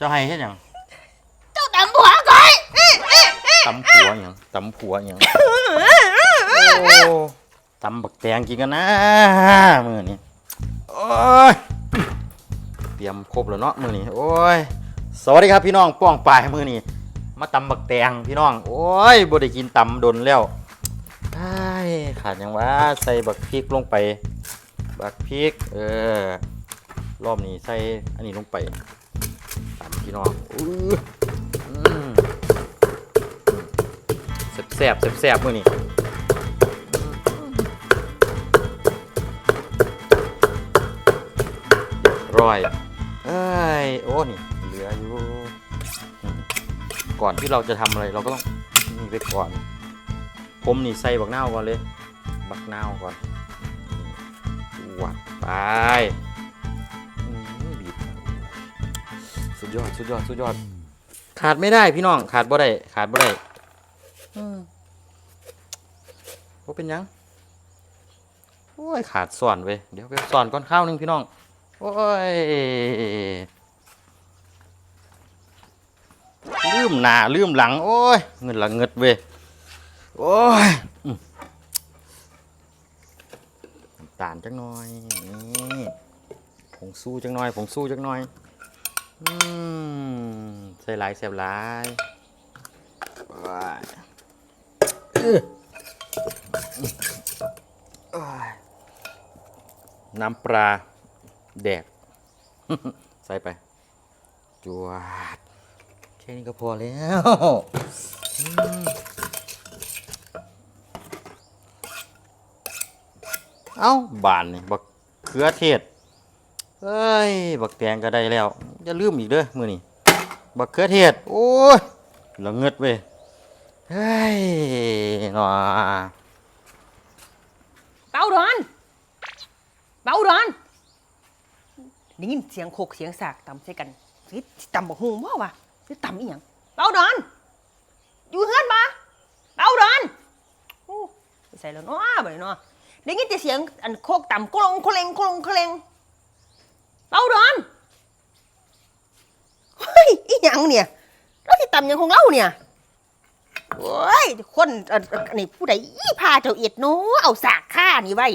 เจ้าให้เฮ็ดหยังเจ้าตำผัวก่อยอื้ออื้ออื้อตำผัวหยังตำผัวหยังโอ้ตำบักแตงกินกันนะมื้อนี้โอ้ยเตรียมครบแล้วเนาะมื้อนี้โอ้ยสวัสดีครับพี่น้องป้องปลายมื้อนี้มาตำบักแตงพี่น้อง โอ้ยบ่ได้กินตำดนแล้วไอ้ายขาดหยังวะใส่บักพริกลงไป บักพริกเออรอบนี้ใส่อันนี้ลงไปตำ พี่น้องแซ่บแซ่บแซ่บมือนี้เรียบร้อยเอ้ยโอ้นี่เหลืออยู่ ก่อนที่เราจะทำอะไรเราก็ต้องนี่ไปก่อน ผมนี่ใส่บักนาวก่อนเลย บักนาวก่อนวัดไป ดยอดสุดยอดสุดยอด ขาดไม่ได้พี่น้องขาดบ่ได้ขาดบ่ได้อืมว่าเป็นหยังโอ้ยขาดส่วนเว้ยเดี๋ยวไปส่วนก่อนข้าวหนึงพี่น้องโอ้ยลืมหน้าลืมหลัง โอ้ยเงินละเงิดเว้ยโอ้ยน้ำตาลจักหน่อยนี่ผงสู้จักหน่อยผงสู้จักหน่อย อืมใส่หลายแสบหลายน้ำปลาแดก ใส่ไป จวด แค่นี้ก็พอแล้วเอ้า บานนี่บักเขือเทศ เอ้ย บักแตงก็ได้แล้ว อย่าลืมอีกเด้อมือนี้บักเขือเทศโอ้ยละเงิดเว้ยเฮ้ยหนอเบาดอนเบาดอนได้ยินเสียงโคกเสียงสากตำใส่กันสิตำบักฮูบ่วะสิตำอีหยังเบาดอนอยู่เฮือนบ่เบาดอนโอ้ใส่แล้วเนาะบ่เนาะได้ยินแต่เสียงอันโคกต่ำโคลงโคเลงโคลงโคเลงเบาดอน ฮ้ยอีหยังเนี่ยเราสิตำหยังของเราเนี่ยโอ้ยคนอ่อเอ่อนี่ผู้ใดอีพาเจ้าเอ็ดเนาะเอาสากข้านี่ไว้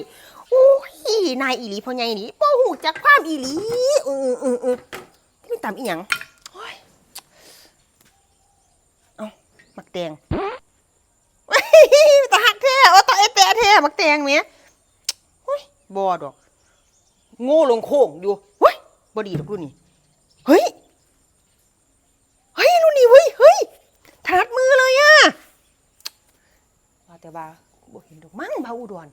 โอ้ยนายอีหลีพ่อใหญ่นี่บ่ฮู้จักความอีหลีเออเออเออนี่ไม่ตามอีหยังโอ้ยเอาหมักแตงเฮ้ยตาหักแท้ว่าตาไอ้แปะแท้มักแตงแหมโอ้ยบ่ดอก โง่ลงโค้งอยู่เฮ้ยบ่ดีดอกรุ่นนี้เฮ้ยเฮ้ยรุ่นนี้เว้ยเฮ้ย ถนัดมือเลยอะว่า แต่ว่าบ่เห็นดอกมั้งพาอุดร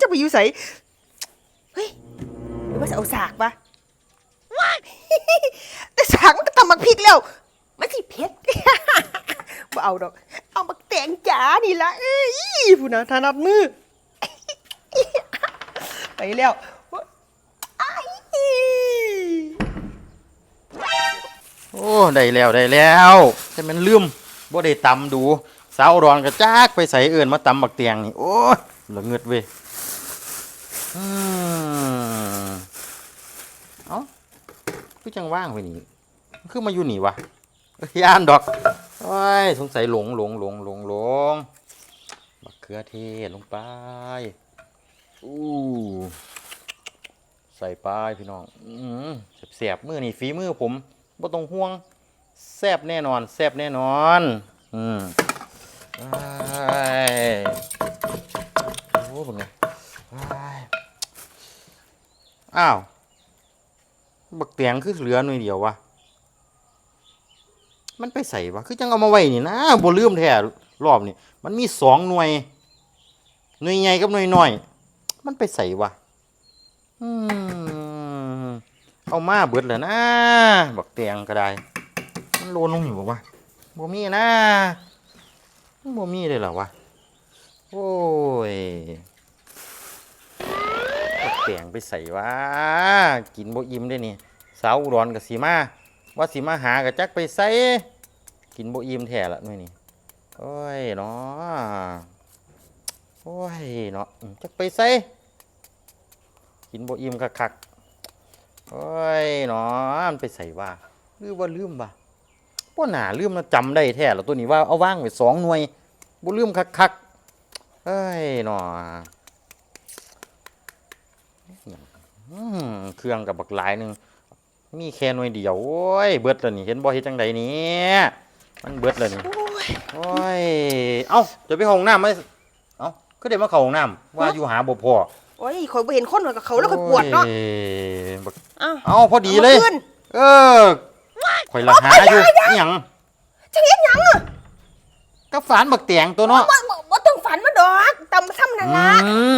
จะไปอยู่ใสเฮ้ยหรือว่าจะเอาสากปะว้าย แต่สากมันก็ตำมักพริกแล้ว มันสิเผ็ด บ่เอาดอก เอามักแตงจ๋านี่ละเอ้ยผู้นะถนัดมือ ไปแล้วอ้ายโอ้ ได้แล้วได้แล้ว แต่มันลืมบ่ได้ตำดู สาวรอนกระจากไปใส่เอื่นมาตำบักแตงนี่ โอ้ยละเงิดเว้ยเอ้าคือจังว่างไปนี่คือมาอยู่นี่วะย่านดอกโอ้ยสงสัยหลงหลงหลงหลงหลงบักเขือเทศลงไปอู้ใส่ไปพี่น้องอืมแสบมือนี่ฝีมือผมบ่ต้องห่วงแซบแน่นอนแซบแน่นอน อืม อ้ายโอ้เป็นไงอ้ายอ้าว บักเตียงคือเหลือหน่วยเดียววะ มันไปใส่วะ คือจังเอามาไว้นี่นะบ่ลืมแท้รอบนี่ มันมีสองหน่วย หน่วยใหญ่กับหน่วยน้อย มันไปใส่วะอืมเอามาเบิดแล้วนะ บักเตียงก็ได้ มันโลนลงอยู่บ่วะบ่มีนะ บ่มีเลยเหรอวะ โอ้ยบักเตียงไปใส่วะกินบ่อิ่มได้นี่สาวอุดรกับสีมาว่าสีมาหากับจักไปใส่กินบ่อิ่มแท้ละหน่วยนี่โอ้ยเนาะโอ้ยเนาะจักไปใส่กินบ่อิ่มคักๆโอ้ยเนาะมันไปใส่ว่าหรือว่าลืมบ่ะบ่น่าลืมนะจำได้แท้แล้วตัวนี้ว่าเอาว่างไว้สองหน่วยบ่ลืมคักๆเอ้ยหนออืมเครื่องกับบักหลายหนึงมีแค่หน่วยเดียวโอ้ยเบิดแล้วนี่เห็นบ่เฮ็ดจังไดเนี่ยมันเบิดแล้วนี่โอ้ยโอ้ยเอ้าจะไปห้องน้ำไหมเอ้าก็เดี๋ยวมาเข้าห้องน้ำว่าอยู่หาบ่พอโอ้ยข่อยบ่เห็นคนกับเขาแล้วข่อยปวดเนาะโอ้ยบักอ้าวเอ้าพอดีเลยอามาขึ้นเออ ข่อยละหาอยู่อิหยังจะเฮ็ดหยังอะก็ฝานบักแตงตัวเนาะบ่บ่บ่ต้องฝันมาดอกตำซ้ำนั่นอืล่ะ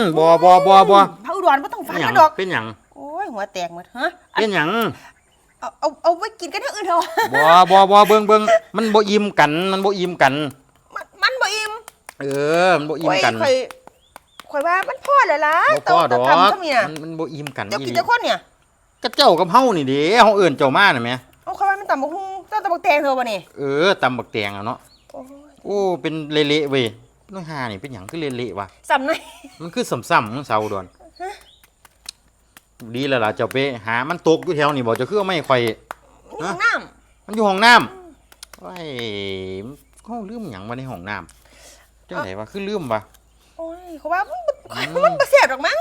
มบ่บ่บ่บ่เผาอุดรบ่ต้องฝันเป็นหยังมาดอก เป็นหยังโอ้ยหัวแตกหมดฮะเป็นหยังเอาเอาเอาไว้กินกันเท่าอื่นเถอะบ่บ่บ่เบิ่งเบิ่งมันบ่อิ่มกันมันบ่อิ่มกัน มันมันบ่อิ่มเออ มันบ่อิ่มข่อยกันข่อยข่อยว่ามันพอแล้วล่ะบ่พอดอกทำซะเนี่ยมันมันบ่อิ่มกันเดี๋ยวอีกินหลีแต่คนเนี่ย ก็เจ้ากับเฮานี่เด้เฮาเอิ้นเจ้ามาน่ะแหม ตำบักหุ่งเจ้าตำบักแตงเธอบ่นี่เออตำบักแตงอะเนาะโอ้ยโอ้เป็นเละๆเว้ยน้องหานี่เป็นหยังคือเละๆวะสำในมันคือซ้ำๆของเสาดอนดีแล้วล่ะเจ้าไปหามันตกอยู่แถวนี่บ่เจะคือเอาไม่ค่อยห้องน้มันอยู่ห้องน้ำไอ้เขาลืมหยังมาในห้องน้ำจังไหนวะคือลืมวะำโอ้ยเขาว่ามันข่อยอืม มันบ่แซ่บดอกมั้ง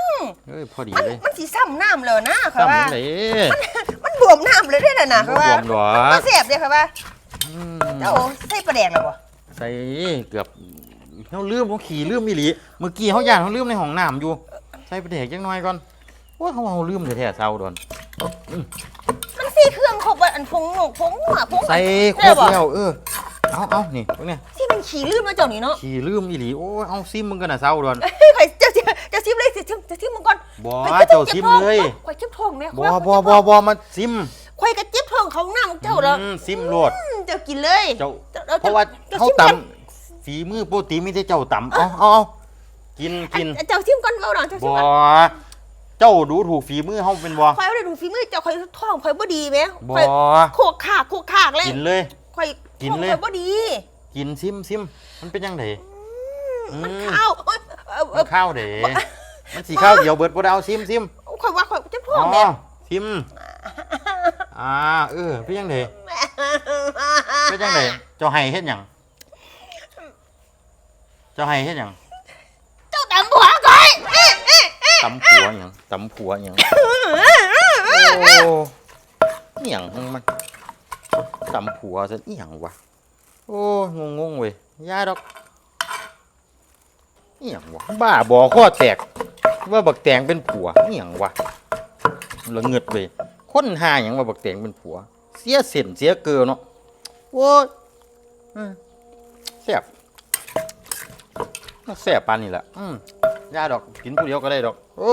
เอ้ยพอดีมันเลยมันสิซ้ำน้ำเลยนะเขาซ้ำว่าเลยมันบ วมน้ำเลยเด้อน่ะนะเขารว่าวมดอบ่กแซ่บเด้อเขาว่าอืมเจ้าใส่ปลาแดงแล้วบ่ใส่เกือบเขาลืมเขาขี่ลืมอีหลีเมื่อกี้เขาย่านเขาลืมในห้องน้ำอยู่ใส่ไปเด็กจังน้อยก่อนว่าเขาเอาลืมแท้ๆเสาดอนมันสี่เครื่องครบอะอันพงหนกพงหัวพงใส่ครเด้บบ่แล้วเออเอาเอานี่พวกเนี้ยที่มันขี่ลื่นมาเจ้านี่เนาะขี่ลืมอีหลีโอ้ยเอาซิมมึงกันนะเศร้าดอนเฮ้ยข่อยเจ้า สิเจ้าซิมเลยสิซิมเจ้าซิมมึงก่อนบ่ข่อยก็เจ้าซิมเลย ข่อยเจ็บท้องแม่บ่บ่บ่บ่มาซิมข่อยก็เจ็บท้องเขาหน้ามึงเจ้าแล้วอืมซิมโลดอืมเจ้ากินเลยเจ้าจ้เพราะว่าจ้เขาซิมก่อนตำฝีมือปกติไม่ใช่เจ้าตำเอาเอาเอากินกินอัเจ้าซิมก่อนเอาหน่อยเจ้าซิมบ่ก่อนเจ้าดูถูกฝีมือเฮาเป็นบ่ข่อยบ่ได้ดูฝีมือเจ้าข่อยท้องข่อยบ่ดีแม่บ่ข่อยโคกขากโคกขากเลยกินเลย ข่อยกินเลยท้องข่อยบ่ดีกินซิมซิมมันเป็นยังไงมันอืมข้าวเอ้ยเอ้ยเอ้มัยนข้าวเด้ มันสีข้าวเดียวเบิดบ่ได้เอาซิมซิมข่อยว่าข่อยเจ็บท้ออ๋งอแม่ซิมอ่าเออเป็นยังไงเป็นยังไงเจ้าให้เฮ็ดหยังเจ้าให้เฮ็ดหยังเจ้าตำหัวข่อยเอ๊ะเอ๊ะเอ๊ะตำผัวหยังตำผัวหยังโอ้เหี่ยงมันตำผัวซะเหี่ยงวะโอ้งงงๆเว้ยยาดอกเหี่ยงวะบ้าบอข้อแตก ว่าบักแตงเป็นผัวเหี่ยงวะละเงิดเว้ยคนหาอยังว่าบักแตงเป็นผัว เสียเส้นเสียเกลือเนาะโว้ยแซ่บแซ่บปานนี่แหละอืมยาดอกกินผู้เดียวก็ได้ดอกโอ้